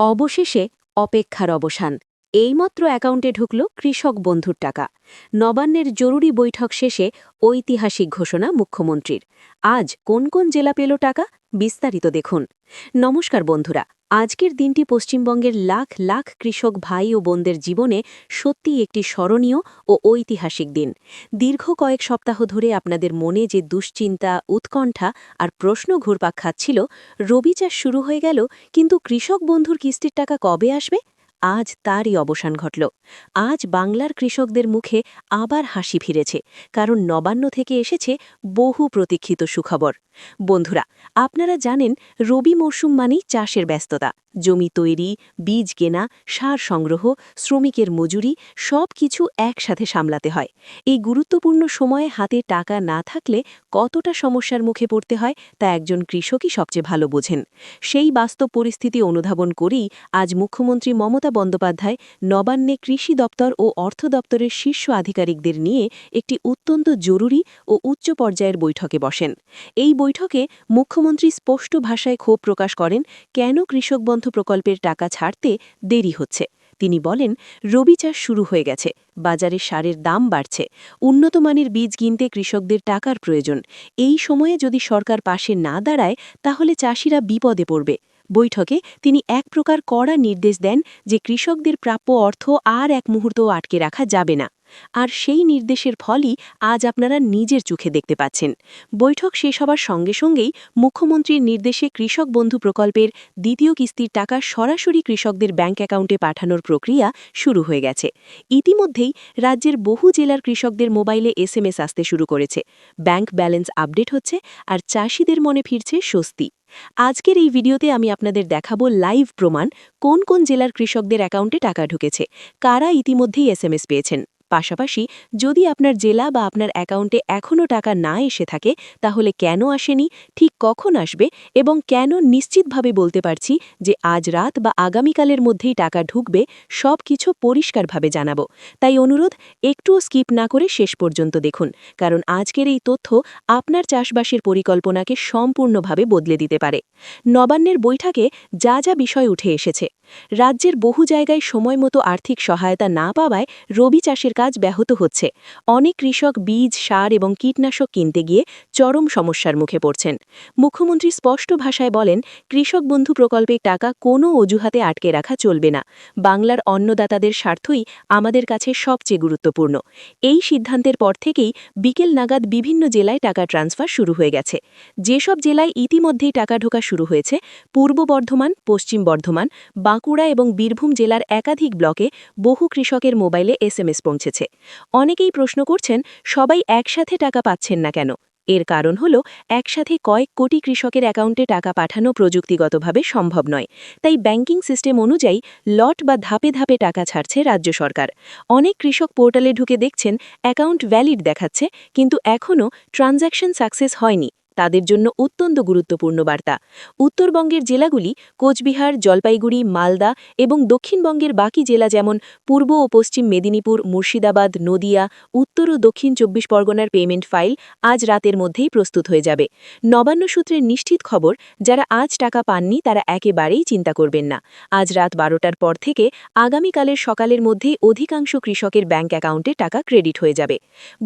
অবশেষে অপেক্ষার অবসান। এইমাত্র অ্যাকাউন্টে ঢুকল কৃষক বন্ধুর টাকা। নবান্নের জরুরি বৈঠক শেষে ঐতিহাসিক ঘোষণা মুখ্যমন্ত্রীর। আজ কোন কোন জেলা পেল টাকা? বিস্তারিত দেখুন। নমস্কার বন্ধুরা, আজকের দিনটি পশ্চিমবঙ্গের লাখ লাখ কৃষক ভাই ও বোনদের জীবনে সত্যিই একটি স্মরণীয় ও ঐতিহাসিক দিন। দীর্ঘ কয়েক সপ্তাহ ধরে আপনাদের মনে যে দুশ্চিন্তা, উৎকণ্ঠা আর প্রশ্ন ঘুরপাক খাচ্ছিল, রবি চাষ শুরু হয়ে গেল, কিন্তু কৃষক বন্ধুর কিস্তির টাকা কবে আসবে? আজ তারই অবসান ঘটল। আজ বাংলার কৃষকদের মুখে আবার হাসি ফিরেছে, কারণ নবান্ন থেকে এসেছে বহু প্রতীক্ষিত সুখবর। বন্ধুরা, আপনারা জানেন রবি মরশুম মানেই চাষের ব্যস্ততা। জমি তৈরি, বীজ কেনা, সার সংগ্রহ, শ্রমিকের মজুরি সব কিছু একসাথে সামলাতে হয়। এই গুরুত্বপূর্ণ সময়ে হাতে টাকা না থাকলে কতটা সমস্যার মুখে পড়তে হয় তা একজন কৃষকই সবচেয়ে ভালো বোঝেন। সেই বাস্তব পরিস্থিতি অনুধাবন করেই আজ মুখ্যমন্ত্রী মমতা বন্দ্যোপাধ্যায় নবান্নে কৃষি দপ্তর ও অর্থ দপ্তরের শীর্ষ আধিকারিকদের নিয়ে একটি অত্যন্ত জরুরি ও উচ্চ পর্যায়ের বৈঠকে বসেন। এই বৈঠকে মুখ্যমন্ত্রী স্পষ্ট ভাষায় ক্ষোভ প্রকাশ করেন, কেন কৃষক বন্ধ প্রকল্পের টাকা ছাড়তে দেরি হচ্ছে? তিনি বলেন, রবি চাষ শুরু হয়ে গেছে, বাজারে সারের দাম বাড়ছে উন্নতমানের বীজ কিনতে কৃষকদের টাকার প্রয়োজন। এই সময়ে যদি সরকার পাশে না দাঁড়ায়, তাহলে চাষিরা বিপদে পড়বে। বৈঠকে তিনি এক প্রকার কড়া নির্দেশ দেন যে কৃষকদের প্রাপ্য অর্থ আর এক মুহূর্তও আটকে রাখা যাবে না। আর সেই নির্দেশের ফলই আজ আপনারা নিজের চোখে দেখতে পাচ্ছেন। বৈঠক শেষ হবার সঙ্গে সঙ্গেই মুখ্যমন্ত্রীর নির্দেশে কৃষক বন্ধু প্রকল্পের দ্বিতীয় কিস্তির টাকা সরাসরি কৃষকদের ব্যাংক অ্যাকাউন্টে পাঠানোর প্রক্রিয়া শুরু হয়ে গেছে। ইতিমধ্যেই রাজ্যের বহু জেলার কৃষকদের মোবাইলে এসএমএস আসতে শুরু করেছে। ব্যাংক ব্যালেন্স আপডেট হচ্ছে আর চাষিদের মনে ফিরছে স্বস্তি। আজকের এই ভিডিওতে আমি আপনাদের দেখাবো লাইভ প্রমাণ কোন কোন জেলার কৃষকদের অ্যাকাউন্টে টাকা ঢুকেছে, কারা ইতিমধ্যেই এসএমএস পেয়েছেন। পাশাপাশি যদি আপনার জেলা বা আপনার অ্যাকাউন্টে এখনও টাকা না এসে থাকে, তাহলে কেন আসেনি, ঠিক কখন আসবে এবং কেন নিশ্চিতভাবে বলতে পারছি যে আজ রাত বা আগামীকালের মধ্যেই টাকা ঢুকবে, সব কিছু পরিষ্কারভাবে জানাব। তাই অনুরোধ, একটুও স্কিপ না করে শেষ পর্যন্ত দেখুন, কারণ আজকের এই তথ্য আপনার চাষবাসের পরিকল্পনাকে সম্পূর্ণভাবে বদলে দিতে পারে। নবান্নের বৈঠকে যা যা বিষয় উঠে এসেছে, রাজ্যের বহু জায়গায় সময়মতো আর্থিক সহায়তা না পাওয়ায় রবি চাষের কাজ ব্যাহত হচ্ছে। অনেক কৃষক বীজ, সার এবং কীটনাশক কিনতে গিয়ে চরম সমস্যার মুখে পড়ছেন। মুখ্যমন্ত্রী স্পষ্ট ভাষায় বলেন, কৃষক বন্ধু প্রকল্পের টাকা কোনো অজুহাতে আটকে রাখা চলবে না। বাংলার অন্নদাতাদের স্বার্থই আমাদের কাছে সবচেয়ে গুরুত্বপূর্ণ। এই সিদ্ধান্তের পর থেকেই বিকেল নাগাদ বিভিন্ন জেলায় টাকা ট্রান্সফার শুরু হয়ে গেছে। যেসব জেলায় ইতিমধ্যেই টাকা ঢোকা শুরু হয়েছে, পূর্ব বর্ধমান, পশ্চিম বর্ধমান, বাঁকুড়া এবং বীরভূম জেলার একাধিক ব্লকে বহু কৃষকের মোবাইলে এস এম এসএমএস পৌঁছেছে অনেকেই প্রশ্ন করছেন, সবাই একসাথে টাকা পাচ্ছেন না কেন? এর কারণ হল, একসাথে কয়েক কোটি কৃষকের অ্যাকাউন্টে টাকা পাঠানো প্রযুক্তিগতভাবে সম্ভব নয়। তাই ব্যাংকিং সিস্টেম অনুযায়ী লট বা ধাপে ধাপে টাকা ছাড়ছে রাজ্য সরকার। অনেক কৃষক পোর্টালে ঢুকে দেখছেন, অ্যাকাউন্ট ভ্যালিড দেখাচ্ছে, কিন্তু এখনও ট্রানজ্যাকশন সাকসেস হয়নি। তাদের জন্য অত্যন্ত গুরুত্বপূর্ণ বার্তা। উত্তরবঙ্গের জেলাগুলি কোচবিহার, জলপাইগুড়ি, মালদা এবং দক্ষিণবঙ্গের বাকি জেলা যেমন পূর্ব ও পশ্চিম মেদিনীপুর, মুর্শিদাবাদ, নদিয়া, উত্তর ও দক্ষিণ চব্বিশ পরগনার পেমেন্ট ফাইল আজ রাতের মধ্যেই প্রস্তুত হয়ে যাবে। নবান্ন সূত্রের নিশ্চিত খবর, যারা আজ টাকা পাননি তারা একেবারেই চিন্তা করবেন না। আজ রাত বারোটার পর থেকে আগামীকালের সকালের মধ্যেই অধিকাংশ কৃষকের ব্যাংক অ্যাকাউন্টে টাকা ক্রেডিট হয়ে যাবে।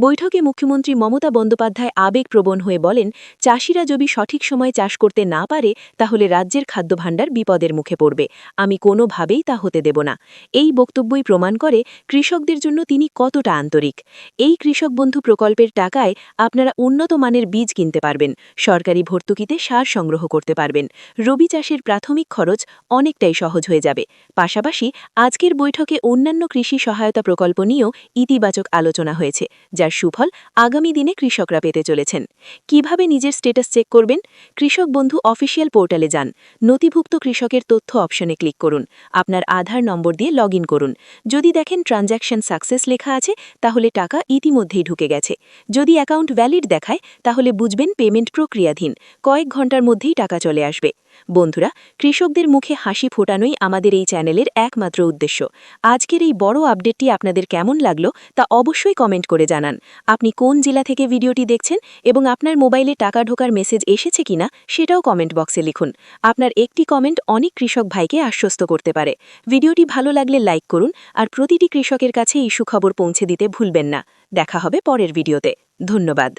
বৈঠকে মুখ্যমন্ত্রী মমতা বন্দ্যোপাধ্যায় আবেগপ্রবণ হয়ে বলেন চাষিরা যদি সঠিক সময় চাষ করতে না পারে, তাহলে রাজ্যের খাদ্যভাণ্ডার বিপদের মুখে পড়বে। আমি কোনোভাবেই তা হতে দেব না। এই বক্তব্যই প্রমাণ করে কৃষকদের জন্য তিনি কতটা আন্তরিক। এই কৃষক বন্ধু প্রকল্পের টাকায় আপনারা উন্নত মানের বীজ কিনতে পারবেন, সরকারি ভর্তুকিতে সার সংগ্রহ করতে পারবেন। রবি চাষের প্রাথমিক খরচ অনেকটাই সহজ হয়ে যাবে। পাশাপাশি আজকের বৈঠকে অন্যান্য কৃষি সহায়তা প্রকল্প নিয়েও ইতিবাচক আলোচনা হয়েছে, যার সুফল আগামী দিনে কৃষকরা পেতে চলেছেন। কীভাবে নিজের স্টেটাস চেক করবেন, কৃষক বন্ধু অফিসিয়াল পোর্টালে যান। নথিভুক্ত কৃষকের তথ্য অপশনে ক্লিক করুন। আপনার আধার নম্বর দিয়ে লগ করুন। যদি দেখেন ট্রানজ্যাকশন সাকসেস লেখা আছে, তাহলে টাকা ইতিমধ্যেই ঢুকে গেছে। যদি অ্যাকাউন্ট ভ্যালিড দেখায়, তাহলে বুঝবেন পেমেন্ট প্রক্রিয়াধীন। কয়েক ঘণ্টার মধ্যেই টাকা চলে আসবে। বন্ধুরা, কৃষকদের মুখে হাসি ফোটানোই আমাদের এই চ্যানেলের একমাত্র উদ্দেশ্য। আজকের এই বড় আপডেটটি আপনাদের কেমন লাগল, তা অবশ্যই কমেন্ট করে জানান। আপনি কোন জেলা থেকে ভিডিওটি দেখছেন এবং আপনার মোবাইলে টাকা ঢোকার মেসেজ এসেছে কিনা সেটাও কমেন্ট বক্সে লিখুন। আপনার একটি কমেন্ট অনেক কৃষক ভাইকে আশ্বস্ত করতে পারে। ভিডিওটি ভালো লাগলে লাইক করুন আর প্রতিটি কৃষকের কাছে এই সুখবর পৌঁছে দিতে ভুলবেন না। দেখা হবে পরের ভিডিওতে। ধন্যবাদ।